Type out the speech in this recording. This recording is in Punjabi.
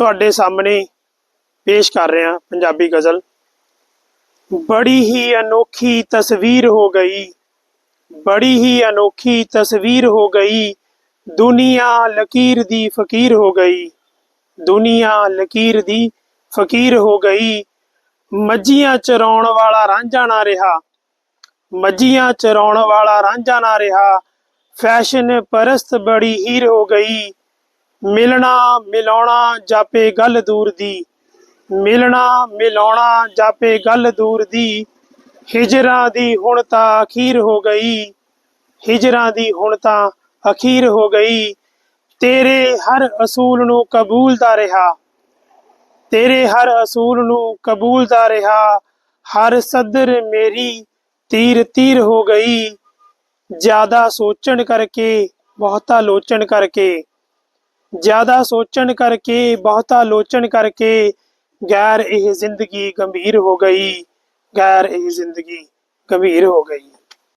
ਤੁਹਾਡੇ ਸਾਹਮਣੇ ਪੇਸ਼ ਕਰ ਰਿਹਾ ਪੰਜਾਬੀ ਗਜ਼ਲ। ਬੜੀ ਹੀ ਅਨੋਖੀ ਤਸਵੀਰ ਹੋ ਗਈ। ਬੜੀ ਹੀ ਅਨੋਖੀ ਤਸਵੀਰ ਹੋ ਗਈ। ਦੁਨੀਆ ਲਕੀਰ ਦੀ ਫਕੀਰ ਹੋ ਗਈ। ਦੁਨੀਆ ਲਕੀਰ ਦੀ ਫਕੀਰ ਹੋ ਗਈ। ਮੱਝੀਆਂ ਚਰਾਉਣ ਵਾਲਾ ਰਾਂਝਾ ਨਾ ਰਿਹਾ। ਮੱਝੀਆਂ ਚਰਾਉਣ ਵਾਲਾ ਰਾਂਝਾ ਨਾ ਰਿਹਾ। ਫੈਸ਼ਨ ਪਰਸਤ ਬੜੀ ਹੀਰ ਹੋ ਗਈ। ਮਿਲਣਾ ਮਿਲਾਉਣਾ ਜਾਪੇ ਗੱਲ ਦੂਰ ਦੀ। ਮਿਲਣਾ ਮਿਲਾਉਣਾ ਜਾਪੇ ਗੱਲ ਦੂਰ ਦੀ। ਹਿਜਰਾਂ ਦੀ ਹੁਣ ਤਾਂ ਅਖੀਰ ਹੋ ਗਈ। ਹਿਜਰਾਂ ਦੀ ਹੁਣ ਤਾਂ ਅਖੀਰ ਹੋ ਗਈ। ਤੇਰੇ ਹਰ ਅਸੂਲ ਨੂੰ ਕਬੂਲਦਾ ਰਿਹਾ। ਤੇਰੇ ਹਰ ਅਸੂਲ ਨੂੰ ਕਬੂਲਦਾ ਰਿਹਾ। ਹਰ ਸਦਰ ਮੇਰੀ ਤੀਰ ਤੀਰ ਹੋ ਗਈ। ਜ਼ਿਆਦਾ ਸੋਚਣ ਕਰਕੇ, ਬਹੁਤਾ ਲੋਚਣ ਕਰਕੇ। ਜ਼ਿਆਦਾ ਸੋਚਣ ਕਰਕੇ, ਬਹੁਤਾ ਲੋਚਣ ਕਰਕੇ ਗੈਰ ਇਹ ਜ਼ਿੰਦਗੀ ਗੰਭੀਰ ਹੋ ਗਈ, ਗੈਰ ਇਹ ਜ਼ਿੰਦਗੀ ਗੰਭੀਰ ਹੋ ਗਈ।